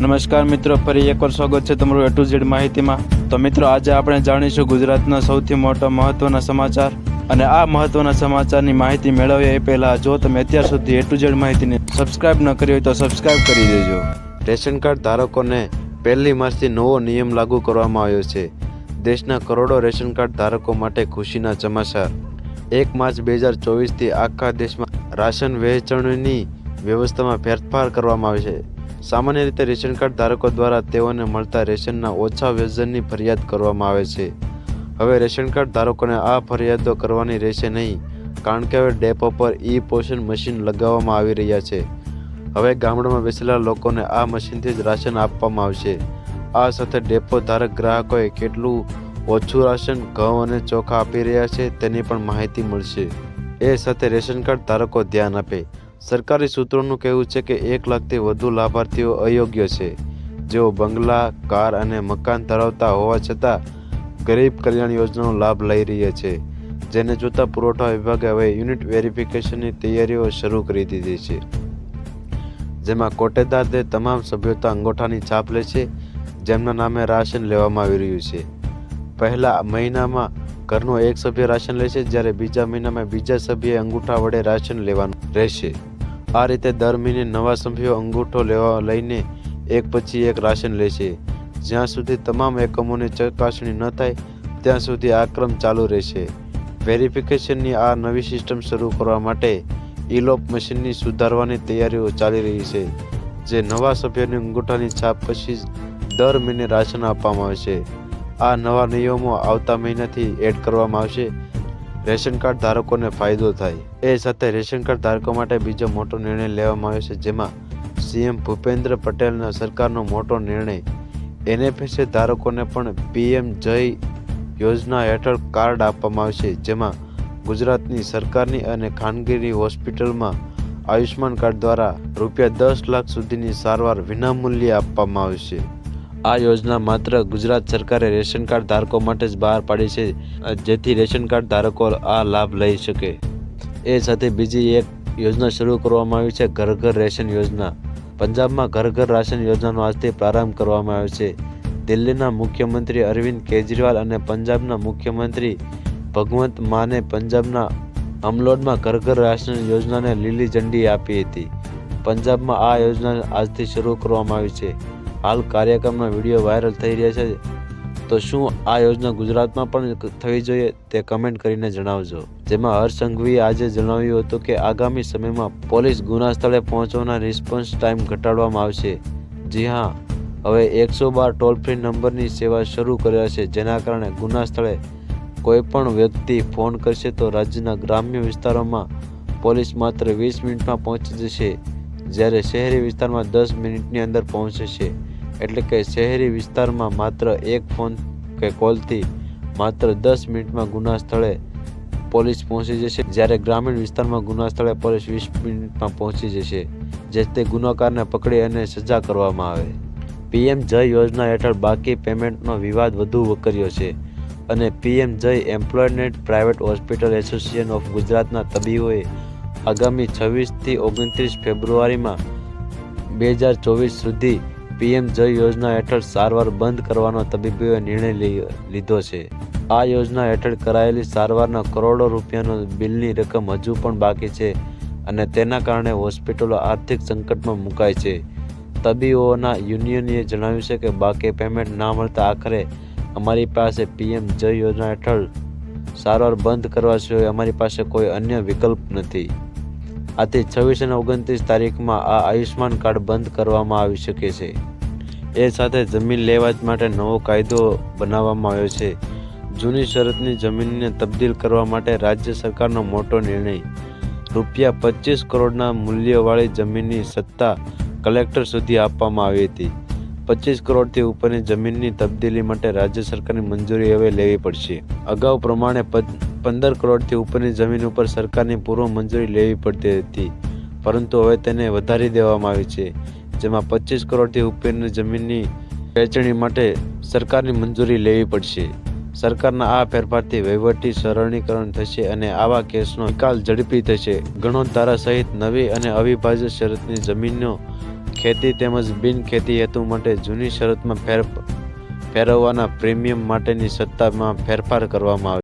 નમસ્કાર મિત્રો, ફરી એકવાર સ્વાગત છે તમારું એ ટુ ઝેડ માહિતીમાં. તો મિત્રો, આજે આપણે જાણીશું ગુજરાતના સૌથી મોટા મહત્વના સમાચાર અને આ મહત્વના સમાચારની માહિતી મેળવીએ એ પહેલાં જો તમે અત્યાર સુધી એ ટુ ઝેડ માહિતીને સબસ્ક્રાઇબ ન કરી હોય તો સબસ્ક્રાઇબ કરી દેજો. રેશન કાર્ડ ધારકોને પહેલી માર્ચથી નવો નિયમ લાગુ કરવામાં આવ્યો છે. દેશના કરોડો રેશન કાર્ડ ધારકો માટે ખુશીના સમાચાર. એક માર્ચ બે હજાર ચોવીસથી આખા દેશમાં રાશન વહેંચણીની વ્યવસ્થામાં ફેરફાર કરવામાં આવે છે. સામાન્ય રીતે રેશન કાર્ડ ધારકો દ્વારા તેઓને મળતા રેશનના ઓછા વજનની ફરિયાદ કરવામાં આવે છે. હવે રેશન કાર્ડ ધારકોને આ ફરિયાદો કરવાની રહેશે નહીં, કારણ કે હવે ડેપો પર ઈ પોષણ મશીન લગાવવામાં આવી રહ્યા છે. હવે ગામડામાં બેસેલા લોકોને આ મશીનથી જ રાશન આપવામાં આવશે. આ સાથે ડેપો ધારક ગ્રાહકોએ કેટલું ઓછું રાશન, ઘઉં અને ચોખા આપી રહ્યા છે તેની પણ માહિતી મળશે. એ સાથે રેશન કાર્ડ ધારકો ધ્યાન આપે. સરકારી સૂત્રોનું કહેવું છે કે એક લાખથી વધુ લાભાર્થીઓ અયોગ્ય છે. જેઓ બંગલા, કાર અને મકાન ધરાવતા હોવા છતાં ગરીબ કલ્યાણ યોજનાનો લાભ લઈ રહ્યા છે. જેને જોતા પુરવઠા વિભાગે હવે યુનિટ વેરિફિકેશનની તૈયારીઓ શરૂ કરી દીધી છે. જેમાં કોટેદાર તે તમામ સભ્યોતા અંગૂઠાની છાપ લે છે. જેમના નામે રાશન લેવામાં આવી રહ્યું છે. પહેલા મહિનામાં ઘરનો એક સભ્ય રાશન લેશે જ્યારે બીજા મહિનામાં બીજા સભ્યએ અંગૂઠા વડે રાશન લેવાનું રહેશે. આ રીતે દર મહિને નવા સભ્યો અંગૂઠો લેવા લઈને એક પછી એક રાશન લેશે જ્યાં સુધી તમામ એકમોની ચકાસણી ન થાય, ત્યાં સુધી આ ક્રમ ચાલુ રહેશે. વેરિફિકેશનની આ નવી સિસ્ટમ શરૂ કરવા માટે ઇલોપ મશીનની સુધારવાની તૈયારીઓ ચાલી રહી છે, જે નવા સભ્યોની અંગૂઠાની છાપ પછી દર મહિને રાશન આપવામાં આવશે આ નવા નિયમો આવતા મહિનાથી એડ કરવામાં આવશે. રેશન કાર્ડ ધારકોને ફાયદો થાય. એ સાથે રેશન કાર્ડ ધારકો માટે બીજો મોટો નિર્ણય લેવામાં આવ્યો છે, જેમાં સીએમ ભૂપેન્દ્ર પટેલના સરકારનો મોટો નિર્ણય. એનએફએસએ ધારકોને પણ પીએમ જય યોજના હેઠળ કાર્ડ આપવામાં આવશે, જેમાં ગુજરાતની સરકારની અને ખાનગીની હોસ્પિટલમાં આયુષ્માન કાર્ડ દ્વારા રૂપિયા દસ લાખ સુધીની સારવાર વિનામૂલ્યે આપવામાં આવશે. આ યોજના માત્ર ગુજરાત સરકારે રેશન કાર્ડ ધારકો માટે જ બહાર પાડી છે જેથી રેશન કાર્ડ ધારકો આ લાભ લઈ શકે. એ સાથે બીજી એક યોજના શરૂ કરવામાં આવી છે, ઘર ઘર રેશન યોજના. પંજાબમાં ઘર ઘર રાશન યોજનાનો આજથી પ્રારંભ કરવામાં આવ્યો છે. દિલ્હીના મુખ્યમંત્રી અરવિંદ કેજરીવાલ અને પંજાબના મુખ્યમંત્રી ભગવંત માને પંજાબના અમલોડમાં ઘર ઘર રાશન યોજનાને લીલી ઝંડી આપી હતી. પંજાબમાં આ યોજના આજથી શરૂ કરવામાં આવી છે. હાલ કાર્યક્રમના વીડિયો વાયરલ થઈ રહ્યા છે. તો શું આ યોજના ગુજરાતમાં પણ થવી જોઈએ તે કમેન્ટ કરીને જણાવજો. જેમાં હર્ષ સંઘવીએ આજે જણાવ્યું હતું કે આગામી સમયમાં પોલીસ ગુના સ્થળે પહોંચવાના રિસ્પોન્સ ટાઈમ ઘટાડવામાં આવશે. જી હા, હવે એકસો બાર ટોલ ફ્રી નંબરની સેવા શરૂ કર્યા છે. જેના કારણે ગુના સ્થળે કોઈ પણ વ્યક્તિ ફોન કરશે તો રાજ્યના ગ્રામ્ય વિસ્તારોમાં પોલીસ માત્ર વીસ મિનિટમાં પહોંચી જશે, જ્યારે શહેરી વિસ્તારમાં દસ મિનિટની અંદર પહોંચે છે. એટલે કે શહેરી વિસ્તારમાં માત્ર એક ફોન કે કોલથી માત્ર દસ મિનિટમાં ગુના સ્થળે પોલીસ પહોંચી જશે. જ્યારે ગ્રામીણ વિસ્તારમાં ગુના સ્થળે પોલીસ વીસ મિનિટમાં પહોંચી જશે, જેથી ગુનાકારને પકડી અને સજા કરવામાં આવે. પીએમ જય યોજના હેઠળ બાકી પેમેન્ટનો વિવાદ વધુ વકર્યો છે અને PM Jay employment private hospital association of ગુજરાતના તબીબોએ આગામી છવ્વીસથી ઓગણત્રીસ ફેબ્રુઆરીમાં બે હજાર ચોવીસ સુધી પીએમ જય યોજના હેઠળ સારવાર બંધ કરવાનો તબીબોએ નિર્ણય લીધો છે. આ યોજના હેઠળ કરાયેલી સારવારના કરોડો રૂપિયાનો બિલની રકમ હજુ પણ બાકી છે અને તેના કારણે હોસ્પિટલો આર્થિક સંકટમાં મુકાય છે. તબીબોના યુનિયને જણાવ્યું છે કે બાકી પેમેન્ટ ના મળતા આખરે અમારી પાસે પીએમ જય યોજના હેઠળ સારવાર બંધ કરવા સિવાય અમારી પાસે કોઈ અન્ય વિકલ્પ નથી. આથી છવ્વીસ અને ઓગણત્રીસ તારીખમાં આ આયુષ્માન કાર્ડ બંધ કરવામાં આવી શકે છે. એ સાથે જમીન લેવાજ માટે નવો કાયદો બનાવવામાં આવ્યો છે. જૂની શરતની જમીનને તબદીલ કરવા માટે રાજ્ય સરકારનો મોટો નિર્ણય. રૂપિયા પચીસ કરોડના મૂલ્યવાળી જમીનની સત્તા કલેક્ટર સુધી આપવામાં આવી હતી. પચીસ કરોડથી ઉપરની જમીનની તબદીલી માટે રાજ્ય સરકારની મંજૂરી હવે લેવી પડશે. અગાઉ પ્રમાણે પંદર કરોડથી ઉપરની જમીન ઉપર સરકારની પૂર્વ મંજૂરી લેવી પડતી હતી. પરંતુ હવે તેને વધારી દેવામાં આવી છે, જેમાં પચીસ કરોડથી ઉપરની જમીનની વહેંચણી માટે સરકારની મંજૂરી લેવી પડશે. સરકારના આ ફેરફારથી વહીવટી સરળીકરણ થશે અને આવા કેસનો નિકાલ ઝડપી થશે. ગણો ધારા સહિત નવી અને અવિભાજ્ય શરતની જમીનનો ખેતી તેમજ બિન ખેતી હેતુ માટે જૂની શરતમાં ફેર ફેરવવાના પ્રીમિયમ માટેની સત્તામાં ફેરફાર કરવામાં આવે